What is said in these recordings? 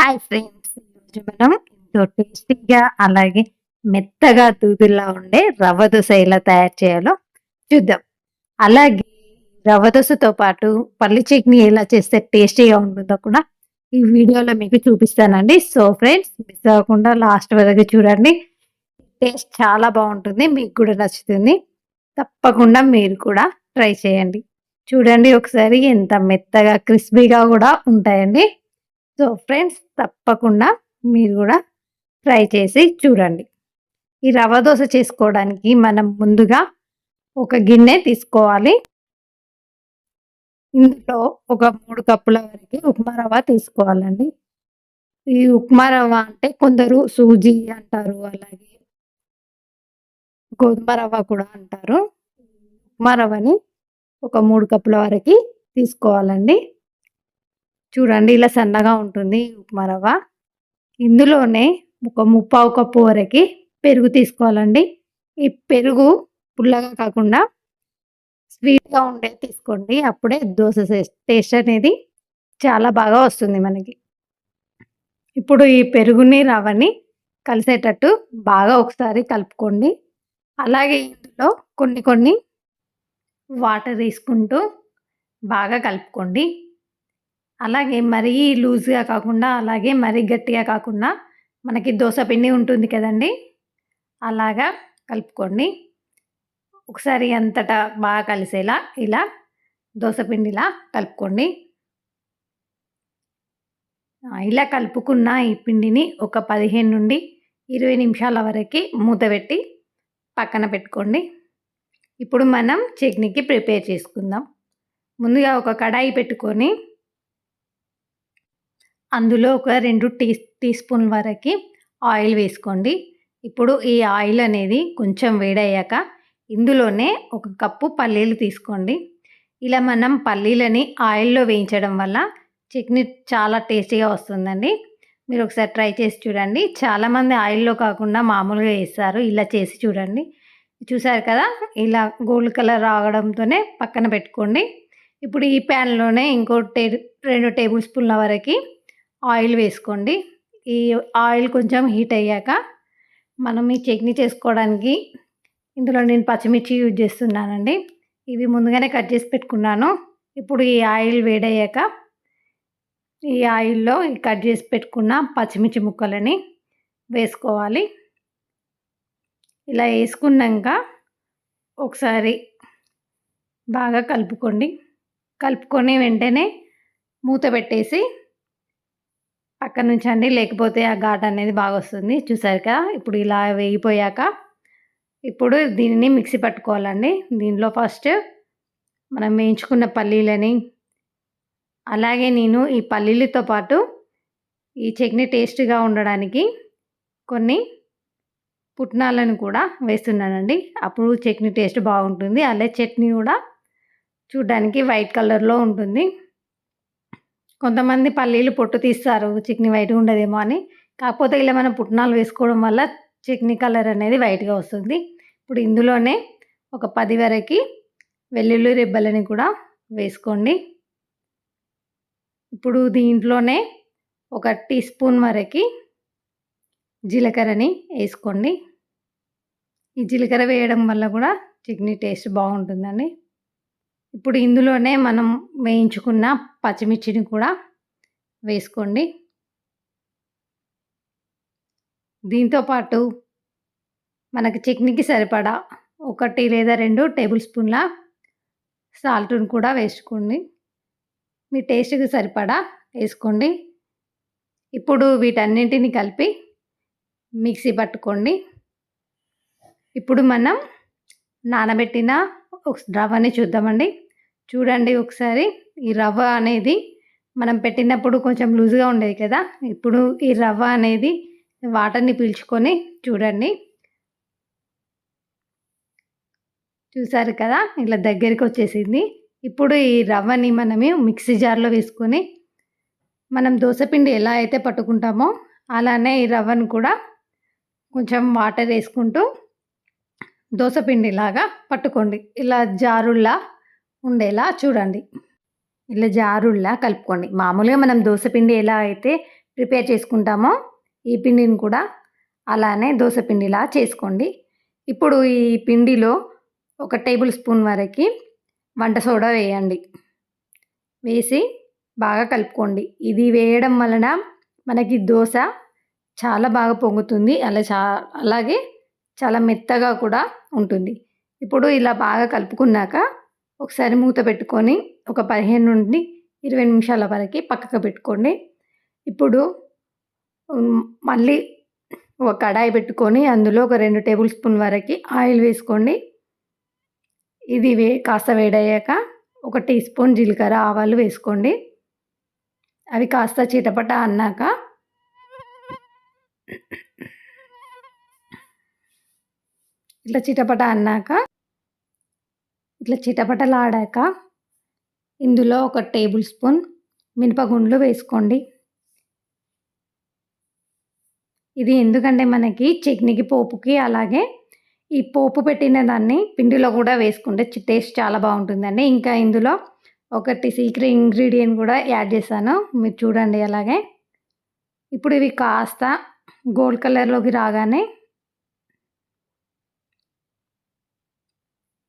Hi friends ఈరోజు మనం ఎంతో టేస్టీగా అలాగే మెత్తగా దూదుల్లా ఉండే రవ్వ దోశ ఎలా తయారు చేయాలో చూద్దాం. అలాగే రవ్వ దోశతో పాటు పల్లి చట్నీ ఎలా చేస్తే టేస్టీగా ఉంటుందో కూడా ఈ వీడియోలో మీకు చూపిస్తానండి. సో ఫ్రెండ్స్ మిస్ అవ్వకుండా లాస్ట్ వరకు చూడండి. టేస్ట్ చాలా బాగుంటుంది మీకు కూడా నచ్చుతుంది. తప్పకుండా మీరు కూడా ట్రై చేయండి. చూడండి ఒకసారి ఎంత మెత్తగా క్రిస్పీగా కూడా ఉంటాయండి. సో ఫ్రెండ్స్ తప్పకుండా మీరు కూడా ట్రై చేసి చూడండి. ఈ రవ్వ దోశ చేసుకోవడానికి మనం ముందుగా ఒక గిన్నె తీసుకోవాలి. ఇందులో ఒక మూడు కప్పుల వరకు ఉప్మా రవ్వ తీసుకోవాలండి. ఈ ఉప్మా రవ్వ అంటే కొందరు సూజీ అంటారు అలాగే గోధుమ రవ్వ కూడా అంటారు. ఉప్మా రవ్వని ఒక మూడు కప్పుల వరకు తీసుకోవాలండి. చూడండి ఇలా సన్నగా ఉంటుంది ఉప్మా రవ్వ. ఇందులోనే ఒక ముప్పావు కప్పు వరకు పెరుగు తీసుకోవాలండి. ఈ పెరుగు పుల్లగా కాకుండా స్వీట్గా ఉండే తీసుకోండి. అప్పుడే దోశ టేస్ట్ అనేది చాలా బాగా వస్తుంది మనకి. ఇప్పుడు ఈ పెరుగుని రవ్వని కలిసేటట్టు బాగా ఒకసారి కలుపుకోండి. అలాగే ఇందులో కొన్ని కొన్ని వాటర్ తీసుకుంటూ బాగా కలుపుకోండి. అలాగే మరీ లూజ్గా కాకుండా అలాగే మరీ గట్టిగా కాకుండా మనకి దోశ పిండి ఉంటుంది కదండి? అలాగా కలుపుకోండి. ఒకసారి అంతటా బాగా కలిసేలా ఇలా దోశ పిండిలా కలుపుకోండి. ఇలా కలుపుకున్న ఈ పిండిని ఒక పదిహేను నుండి ఇరవై నిమిషాల వరకు మూత పెట్టి పక్కన పెట్టుకోండి. ఇప్పుడు మనం చట్నీకి ప్రిపేర్ చేసుకుందాం. ముందుగా ఒక కడాయి పెట్టుకొని అందులో ఒక రెండు టీ టీ స్పూన్ వరకు ఆయిల్ వేసుకోండి. ఇప్పుడు ఈ ఆయిల్ అనేది కొంచెం వేడయ్యాక ఇందులోనే ఒక కప్పు పల్లీలు తీసుకోండి. ఇలా మనం పల్లీలని ఆయిల్లో వేయించడం వల్ల చట్నీ చాలా టేస్టీగా వస్తుందండి. మీరు ఒకసారి ట్రై చేసి చూడండి. చాలామంది ఆయిల్లో కాకుండా మామూలుగా వేస్తారు. ఇలా చేసి చూడండి. చూసారు కదా? ఇలా గోల్డ్ కలర్ రావడంతోనే పక్కన పెట్టుకోండి. ఇప్పుడు ఈ ప్యాన్లోనే ఇంకో టే రెండు టేబుల్ స్పూన్ల వరకు ఆయిల్ వేసుకోండి. ఈ ఆయిల్ కొంచెం హీట్ అయ్యాక మనం ఈ చట్నీ చేసుకోవడానికి ఇందులో నేను పచ్చిమిర్చి యూజ్ చేస్తున్నానండి. ఇవి ముందుగానే కట్ చేసి పెట్టుకున్నాను. ఇప్పుడు ఈ ఆయిల్ వేడయ్యాక ఈ ఆయిల్లో కట్ చేసి పెట్టుకున్న పచ్చిమిర్చి ముక్కలని వేసుకోవాలి. ఇలా వేసుకున్నాక ఒకసారి బాగా కలుపుకోండి. కలుపుకొని వెంటనే మూత పెట్టేసి పక్కన అండి లేకపోతే ఆ ఘాట్ అనేది బాగా వస్తుంది. చూసారు కదా ఇప్పుడు ఇలా వేగిపోయాక ఇప్పుడు దీనిని మిక్సీ పట్టుకోవాలండి. దీనిలో ఫస్ట్ మనం వేయించుకున్న పల్లీలని అలాగే నేను ఈ పల్లీలతో పాటు ఈ చట్నీ టేస్ట్గా ఉండడానికి కొన్ని పుట్నాలను కూడా వేస్తున్నానండి. అప్పుడు చట్నీ టేస్ట్ బాగుంటుంది. అలాగే చట్నీ కూడా చూడ్డానికి వైట్ కలర్లో ఉంటుంది. కొంతమంది పల్లీలు పొట్టు తీస్తారు చట్నీ వైట్గా ఉండదేమో అని. కాకపోతే ఇలా మనం పుట్నాలు వేసుకోవడం వల్ల చట్నీ కలర్ అనేది వైట్గా వస్తుంది. ఇప్పుడు ఇందులోనే ఒక పది వరకు వెల్లుల్లి రెబ్బలని కూడా వేసుకోండి. ఇప్పుడు దీంట్లోనే ఒక టీ స్పూన్ వరకు జీలకర్రని వేసుకోండి. ఈ జీలకర్ర వేయడం వల్ల కూడా చట్నీ టేస్ట్ బాగుంటుందండి. ఇప్పుడు ఇందులోనే మనం వేయించుకున్న పచ్చిమిర్చిని కూడా వేసుకోండి. దీంతోపాటు మనకి చట్నీకి సరిపడా ఒకటి లేదా రెండు టేబుల్ స్పూన్ల సాల్ట్ను కూడా వేసుకోండి. మీ టేస్ట్కి సరిపడా వేసుకోండి. ఇప్పుడు వీటన్నింటిని కలిపి మిక్సీ పట్టుకోండి. ఇప్పుడు మనం నానబెట్టిన ఒక రవ్వని చూద్దామండి. చూడండి ఒకసారి. ఈ రవ్వ అనేది మనం పెట్టినప్పుడు కొంచెం లూజ్గా ఉండేది కదా. ఇప్పుడు ఈ రవ్వ అనేది వాటర్ని పీల్చుకొని చూడండి. చూసారు కదా? ఇలా దగ్గరికి వచ్చేసింది. ఇప్పుడు ఈ రవ్వని మనమే మిక్సీ జార్లో వేసుకొని మనం దోశపిండి ఎలా అయితే పట్టుకుంటామో అలానే ఈ రవ్వను కూడా కొంచెం వాటర్ వేసుకుంటూ దోసపిండిలాగా పట్టుకోండి. ఇలా జారుల్లా ఉండేలా చూడండి. ఇలా జారుల్లా కలుపుకోండి. మామూలుగా మనం దోసపిండి ఎలా అయితే ప్రిపేర్ చేసుకుంటామో ఈ పిండిని కూడా అలానే దోసపిండిలా చేసుకోండి. ఇప్పుడు ఈ పిండిలో ఒక టేబుల్ స్పూన్ వరకు వంట సోడా వేయండి. వేసి బాగా కలుపుకోండి. ఇది వేయడం వలన మనకి దోశ చాలా బాగా పొంగుతుంది. అలా చా అలాగే చాలా మెత్తగా కూడా ఉంటుంది. ఇప్పుడు ఇలా బాగా కలుపుకున్నాక ఒకసారి మూత పెట్టుకొని ఒక పదిహేను నుండి ఇరవై నిమిషాల వరకు పక్కకు పెట్టుకోండి. ఇప్పుడు మళ్ళీ ఒక కడాయి పెట్టుకొని అందులో ఒక రెండు టేబుల్ స్పూన్ వరకు ఆయిల్ వేసుకోండి. ఇది వే కాస్త వేడయ్యాక ఒక టీ స్పూన్ జీలకర్ర ఆవాలు వేసుకోండి. అవి కాస్త చిటపట అన్నాక ఇట్లా చిటపట అన్నాక ఇట్లా చిటపటలాడాక ఇందులో ఒక టేబుల్ స్పూన్ మినపగుండ్లు వేసుకోండి. ఇది ఎందుకంటే మనకి చట్నీకి పోపుకి అలాగే ఈ పోపు పెట్టిన దాన్ని పిండిలో కూడా వేసుకుంటే టేస్ట్ చాలా బాగుంటుందండి. ఇంకా ఇందులో ఒకటి సీక్రెట్ ఇంగ్రీడియంట్ కూడా యాడ్ చేశాను. మీరు చూడండి అలాగే. ఇప్పుడు ఇవి కాస్త గోల్డ్ కలర్లోకి రాగానే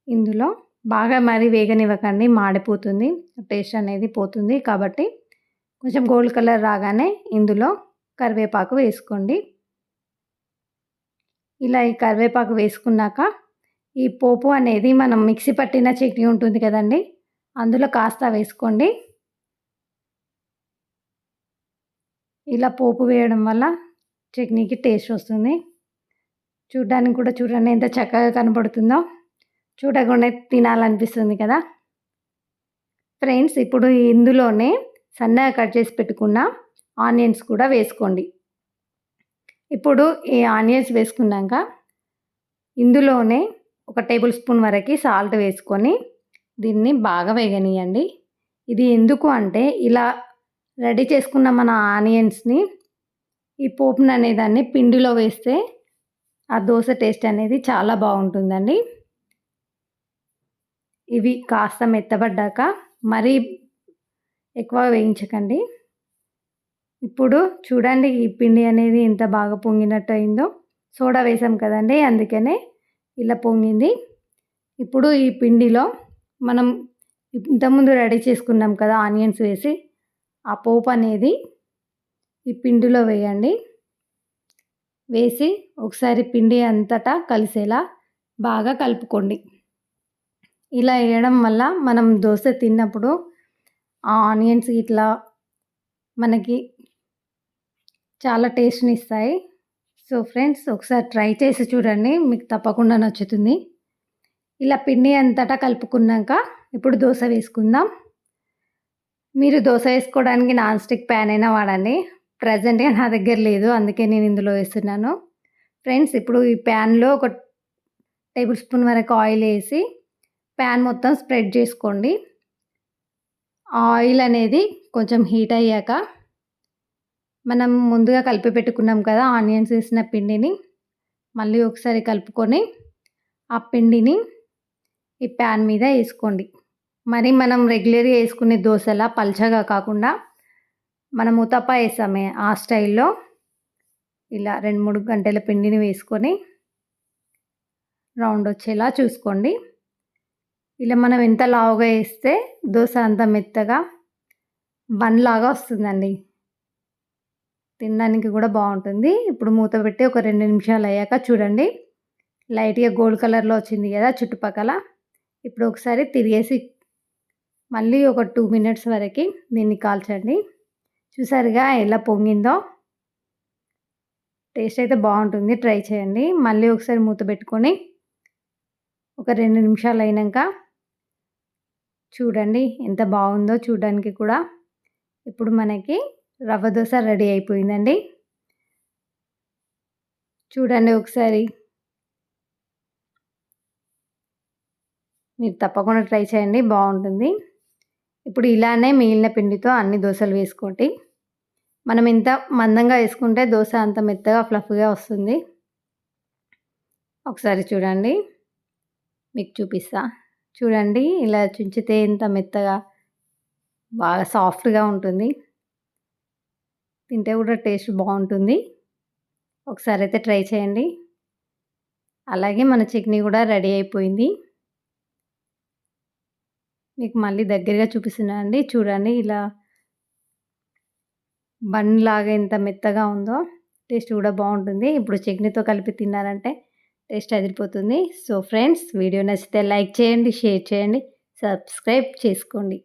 ఇందులో బాగా మరి వేగనివ్వకండి మాడిపోతుంది టేస్ట్ అనేది పోతుంది. కాబట్టి కొంచెం గోల్డ్ కలర్ రాగానే ఇందులో కరివేపాకు వేసుకోండి. ఇలా ఈ కరివేపాకు వేసుకున్నాక ఈ పోపు అనేది మనం మిక్సీ పట్టిన చట్నీ ఉంటుంది కదండి అందులో కాస్త వేసుకోండి. ఇలా పోపు వేయడం వల్ల చట్నీకి టేస్ట్ వస్తుంది. చూడ్డానికి కూడా చూడండి ఎంత చక్కగా కనబడుతుందో చూడకుండా తినాలనిపిస్తుంది కదా. ఫ్రెండ్స్ ఇప్పుడు ఇందులోనే సన్నగా కట్ చేసి పెట్టుకున్న ఆనియన్స్ కూడా వేసుకోండి. ఇప్పుడు ఈ ఆనియన్స్ వేసుకున్నాక ఇందులోనే ఒక టేబుల్ స్పూన్ వరకు సాల్ట్ వేసుకొని దీన్ని బాగా వేగనీయండి. ఇది ఎందుకు అంటే ఇలా రెడీ చేసుకున్న మన ఆనియన్స్ని ఈ పోపును అనేదాన్ని పిండిలో వేస్తే ఆ దోశ టేస్ట్ అనేది చాలా బాగుంటుందండి. ఇవి కాస్త మెత్తబడ్డాక మరీ ఎక్కువ వేయించకండి. ఇప్పుడు చూడండి ఈ పిండి అనేది ఎంత బాగా పొంగినట్టు అయిందో. సోడా వేసాం కదండి అందుకనే ఇలా పొంగింది. ఇప్పుడు ఈ పిండిలో మనం ఇంతకుముందు రెడీ చేసుకున్నాం కదా ఆనియన్స్ వేసి ఆ పోపు అనేది ఈ పిండిలో వేయండి. వేసి ఒకసారి పిండి అంతటా కలిసేలా బాగా కలుపుకోండి. ఇలా వేయడం వల్ల మనం దోశ తిన్నప్పుడు ఆ ఆనియన్స్ ఇట్లా మనకి చాలా టేస్ట్ని ఇస్తాయి సో ఫ్రెండ్స్ ఒకసారి ట్రై చేసి చూడండి. మీకు తప్పకుండా నచ్చుతుంది. ఇలా పిండి అంతటా కలుపుకున్నాక ఇప్పుడు దోశ వేసుకుందాం. మీరు దోశ వేసుకోవడానికి నాన్ స్టిక్ ప్యాన్ అయినా వాడండి. ప్రజెంట్గా నా దగ్గర లేదు. అందుకే నేను ఇందులో వేస్తున్నాను. ఫ్రెండ్స్ ఇప్పుడు ఈ ప్యాన్లో ఒక టేబుల్ స్పూన్ వరకు ఆయిల్ వేసి ప్యాన్ మొత్తం స్ప్రెడ్ చేసుకోండి. ఆయిల్ అనేది కొంచెం హీట్ అయ్యాక మనం ముందుగా కలిపి పెట్టుకున్నాం కదా ఆనియన్స్ వేసిన పిండిని మళ్ళీ ఒకసారి కలుపుకొని ఆ పిండిని ఈ ప్యాన్ మీద వేసుకోండి. మరి మనం రెగ్యులర్గా వేసుకునే దోశలా పల్చగా కాకుండా మనం ఉతప్ప వేసామే ఆ స్టైల్లో. ఇలా రెండు మూడు గంటల పిండిని వేసుకొని రౌండ్ వచ్చేలా చూసుకోండి. ఇలా మనం ఎంత లావుగా వేస్తే దోశ అంత మెత్తగా బన్ లాగా వస్తుందండి. తినడానికి కూడా బాగుంటుంది. ఇప్పుడు మూత పెట్టి ఒక రెండు నిమిషాలు అయ్యాక చూడండి. లైట్గా గోల్డ్ కలర్లో వచ్చింది కదా చుట్టుపక్కల. ఇప్పుడు ఒకసారి తిరిగేసి మళ్ళీ ఒక టూ మినిట్స్ వరకు దీన్ని కాల్చండి. చూసారుగా ఎలా పొంగిందో. టేస్ట్ అయితే బాగుంటుంది. ట్రై చేయండి. మళ్ళీ ఒకసారి మూత పెట్టుకొని ఒక రెండు నిమిషాలు అయినాక చూడండి ఎంత బాగుందో చూడడానికి కూడా. ఇప్పుడు మనకి రవ్వ దోశ రెడీ అయిపోయిందండి. చూడండి ఒకసారి. మీరు తప్పకుండా ట్రై చేయండి బాగుంటుంది. ఇప్పుడు ఇలానే మిగిలిన పిండితో అన్ని దోశలు వేసుకోండి. మనం ఎంత మందంగా వేసుకుంటే దోశ అంత మెత్తగా ఫ్లఫ్గా వస్తుంది. ఒకసారి చూడండి. మీకు చూపిస్తా. చూడండి ఇలా చుంచితే ఎంత మెత్తగా బాగా సాఫ్ట్గా ఉంటుంది. తింటే కూడా టేస్ట్ బాగుంటుంది. ఒకసారి అయితే ట్రై చేయండి. అలాగే మన చట్నీ కూడా రెడీ అయిపోయింది. మీకు మళ్ళీ దగ్గరగా చూపిస్తున్నానండి చూడండి ఇలా బన్ లాగా ఎంత మెత్తగా ఉందో టేస్ట్ కూడా బాగుంటుంది. ఇప్పుడు చట్నీతో కలిపి తిన్నారంటే టేస్ట్ అదిరిపోతుంది. సో ఫ్రెండ్స్ వీడియో నచ్చితే లైక్ చేయండి షేర్ చేయండి సబ్స్క్రైబ్ చేసుకోండి.